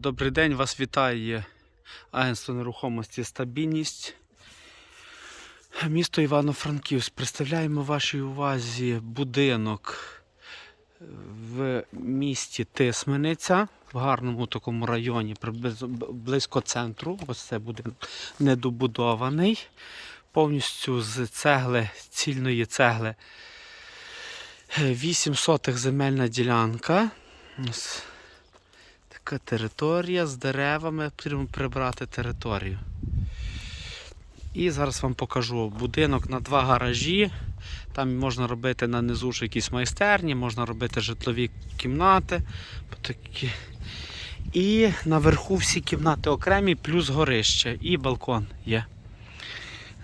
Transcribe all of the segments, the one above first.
Добрий день, вас вітає агентство нерухомості Стабільність. Місто Івано-Франківськ. Представляємо вашій увазі будинок в місті Тисмениця, в гарному такому районі, близько центру. Ось це будинок недобудований. Повністю з цегли, цільної цегли. 8 сотих земельна ділянка. Така територія з деревами, потрібно прибрати територію. І зараз вам покажу будинок на два гаражі. Там можна робити на низу ж якісь майстерні, можна робити житлові кімнати. І наверху всі кімнати окремі, плюс горище і балкон є.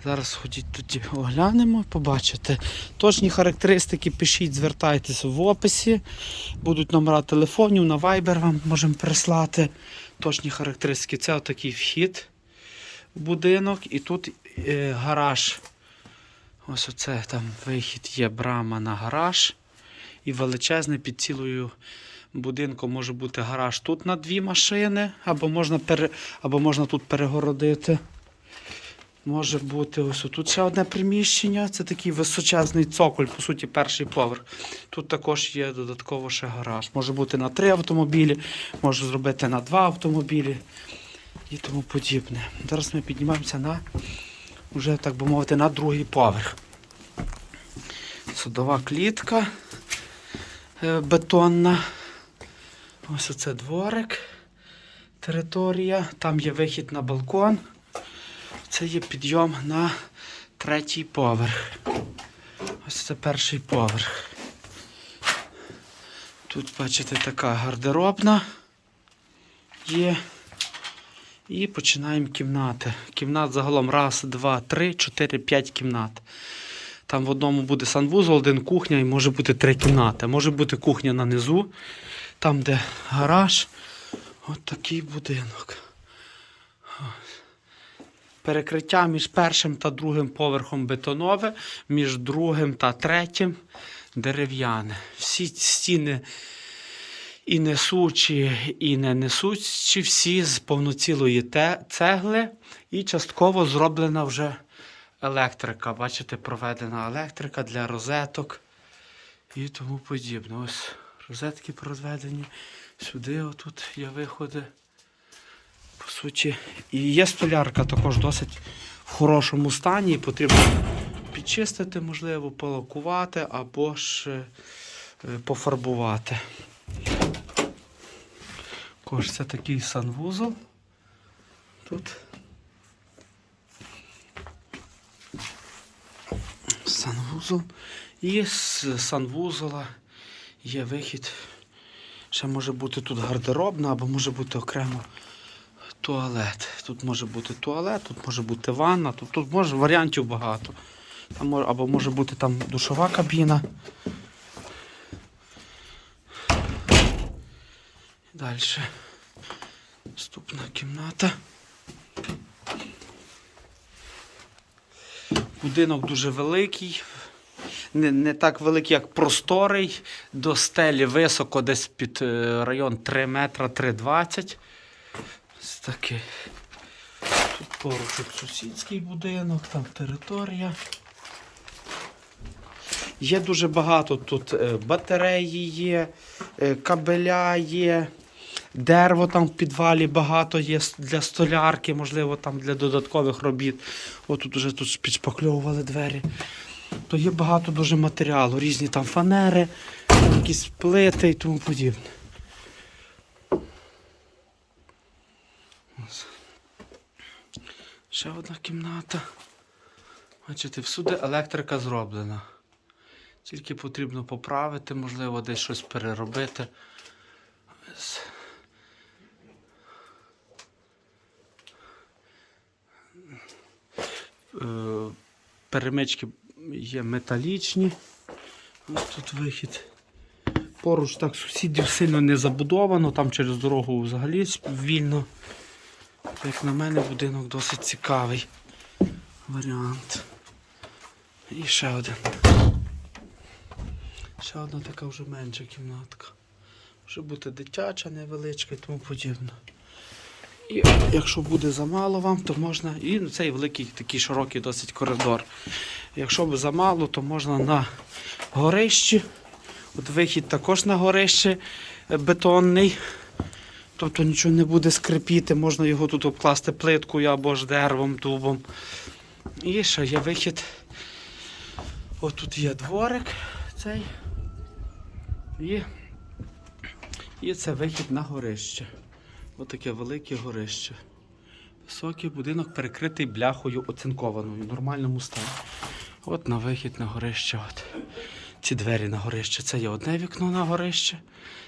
Зараз ходіть тоді оглянемо, побачите. Точні характеристики пишіть, звертайтеся в описі. Будуть номера телефонів, на Viber вам можемо прислати. Точні характеристики. Це отакий вхід в будинок. І тут е, гараж. Ось оце там вихід є брама на гараж. І величезний під цілою будинком може бути гараж тут на дві машини, або можна, пере, або можна тут перегородити. Може бути ось тут ще одне приміщення. Це такий височезний цоколь, по суті, перший поверх. Тут також є додатково ще гараж. Може бути на три автомобілі, може зробити на два автомобілі і тому подібне. Зараз ми піднімаємося на вже, так би мовити, на другий поверх. Судова клітка е, бетонна. Ось оце дворик, територія. Там є вихід на балкон. Це є підйом на третій поверх. Ось це перший поверх. Тут, бачите, така гардеробна є. І починаємо кімнати. Кімнат загалом раз, два, три, чотири, п'ять кімнат. Там в одному буде санвузол, один кухня і може бути три кімнати. Може бути кухня на низу, там, де гараж. От такий будинок. Перекриття між першим та другим поверхом бетонове, між другим та третім дерев'яне. Всі стіни і несучі, і не несучі, всі з повноцілої цегли, і частково зроблена вже електрика. Бачите, проведена електрика для розеток і тому подібне. Ось розетки проведені. Сюди отут є виходи. По суті, і є столярка також досить в хорошому стані. і Потрібно підчистити, можливо, полакувати або ж е, пофарбувати. Також це такий санвузол. Тут. Санвузол. І з санвузола є вихід. Ще може бути тут гардеробна, або може бути окремо туалет. Тут може бути туалет, тут може бути ванна, тут, тут може варіантів багато. Там або може бути там душова кабіна. Далі. Наступна кімната. Будинок дуже великий. Не, не так великий, як просторий. До стелі високо, десь під е, район 3 метра 3,20. Ось такий. Тут поруч сусідський будинок, там територія. Є дуже багато тут е, батареї є, е, кабеля є, дерево там в підвалі багато є для столярки, можливо, там для додаткових робіт. От тут вже тут підшпакльовували двері. То є багато дуже матеріалу, різні там фанери, якісь плити і тому подібне. Ось. Ще одна кімната. Бачите, всюди електрика зроблена. Тільки потрібно поправити, можливо, десь щось переробити. Е, Перемички є металічні. Ось тут вихід. Поруч так сусідів сильно не забудовано, там через дорогу взагалі вільно. Як на мене, будинок досить цікавий варіант. І ще один. Ще одна така вже менша кімнатка. Може бути дитяча, невеличка і тому подібне. І якщо буде замало вам, то можна. І цей великий такий широкий досить коридор. Якщо б замало, то можна на горище. От вихід також на горище бетонний. Тобто нічого не буде скрипіти, можна його тут обкласти плиткою або ж деревом, дубом. І ще є вихід. Ось тут є дворик цей. І, і це вихід на горище. Ось таке велике горище. Високий будинок перекритий бляхою оцинкованою в нормальному стані. От на вихід на горище. От. Ці двері на горище. Це є одне вікно на горище,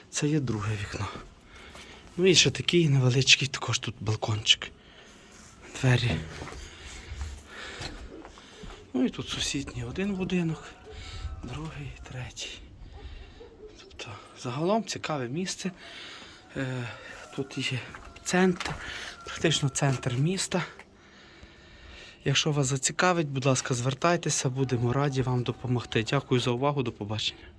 це є друге вікно. Ну і ще такий невеличкий також тут балкончик. Двері. Ну і тут сусідній один будинок, другий, третій. Тобто загалом цікаве місце. Е, тут є центр, практично центр міста. Якщо вас зацікавить, будь ласка, звертайтеся, будемо раді вам допомогти. Дякую за увагу, до побачення.